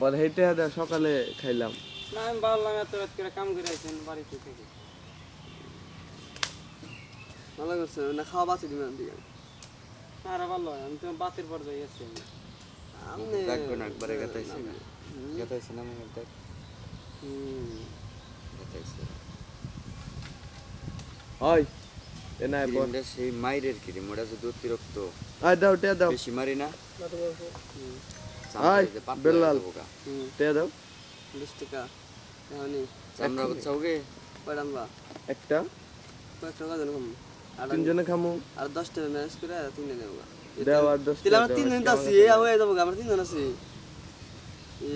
বল হেঁটে হাতে সকালে খাইলাম। না আমি ভাবলাম এত রাত করে কাম করে আইছেন বাড়িতে থেকে। ভালো করছে না খাওয়া বাঁচি দিবেন দিকে আরে ভালো আমি তো বাতের পর যাই আছি। আমি। আমনে একবারে গাতাইছে না। গাতাইছে না দেখ হুম। গাতাইছে। এ নাই সেই মাইরের ক্রিম ওটা যদি অতিরিক্ত। আয় দাও টে দাও। বেশি মারি না। বেল্লাল। হুম। টে দাও। বিশ টাকা এখনই চামড়া বাচ্চাও গে কয়টা আনবা? একটা। কয়েকটা কজন কম? আর তিনজনে খামু। আর দশ টাকা ম্যানেজ করে নেব দেও আর তিনজন তো আছি এই যাব গা, আমরা তিনজন আছি। এ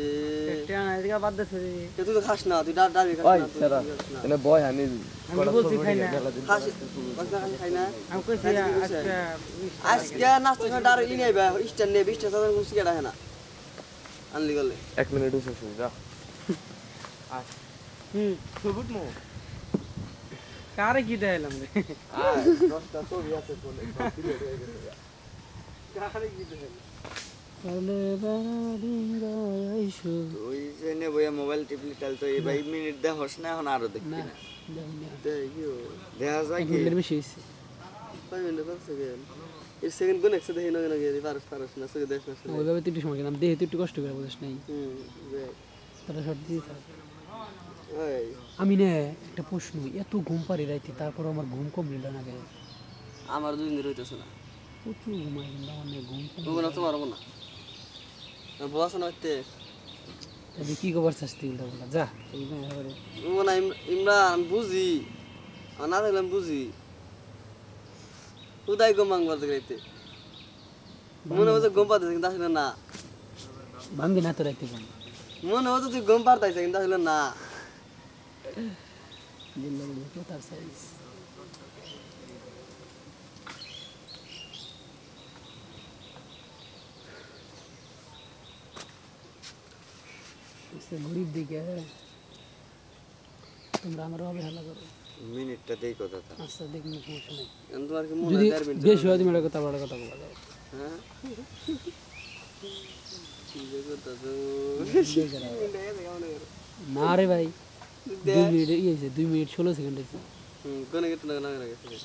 একটা আনা, এদিকে বাদ দে ফেরি। এ তুই তো খাস না তুই ডাল ডালবি খাস না তুই সারা খাস না। এনে বয় আমি বলছি খাই না। খাস কয়েকটা খাস খাই না। আমি কইছি আজকে নাস্তা খাই ডার ই নেবে নেবে বিশ টাকা কোন সিগারেট হয় না। আনলি গেলে এক মিনিট উঠে শুন যা। হুম সবুজ মো। কারে কি দেখাইলাম রে? দশটা ছবি আছে বলে কারে কি দেখাইলাম ওই যে নে বইয়া মোবাইল টিপলি টাল তো এই ভাই মিনিট দেখস না এখন আরও দেখবি না দেখি দেখা যায় কয় মিনিট এর সেকেন্ড কোন একসাথে দেখি নগে নগে পারস পারস না সগে দেখ না ওইভাবে তুই সময় গেলাম। দেহে তুই একটু কষ্ট করে বুঝিস নাই। তারা শর্ট দিয়ে আমি না একটা প্রশ্ন এত ঘুম পারি রাইতে তারপর আমার ঘুম কমপ্লিট না গে আমার দুই দিন রইতেছে না। প্রচুর ঘুমাই কিন্তু আমার ঘুম কম তুমি না। তোমার না। বস না হইতে। তাহলে কি খবর চাস তুই উল্টা বলা যা। ইমরান আমি বুঝি না থাকলে আমি বুঝি। উদয় গম মাংবার দেখতে মনে হচ্ছে গম পাতে কিন্তু আসলে না ভাঙ্গি না তো রাইতে ঘুম মনে হচ্ছে তুই গম পারতাইছে কিন্তু আসলে না তার সাইজ গরিব দিকে তোমরা আমার অবহেলা করো মিনিটটা দেই কথাটা আচ্ছা দেখুন সমস্যা নেই। তোমার কি মনে হয় মিনিট বেশি হয় তুমি কথা বড় কথা বলা। হ্যাঁ? না রে ভাই দুই মিনিট ইয়ে হয়েছে দুই মিনিট ষোলো সেকেন্ড হয়েছে হুম, কোনে গেছে না না গেছে না।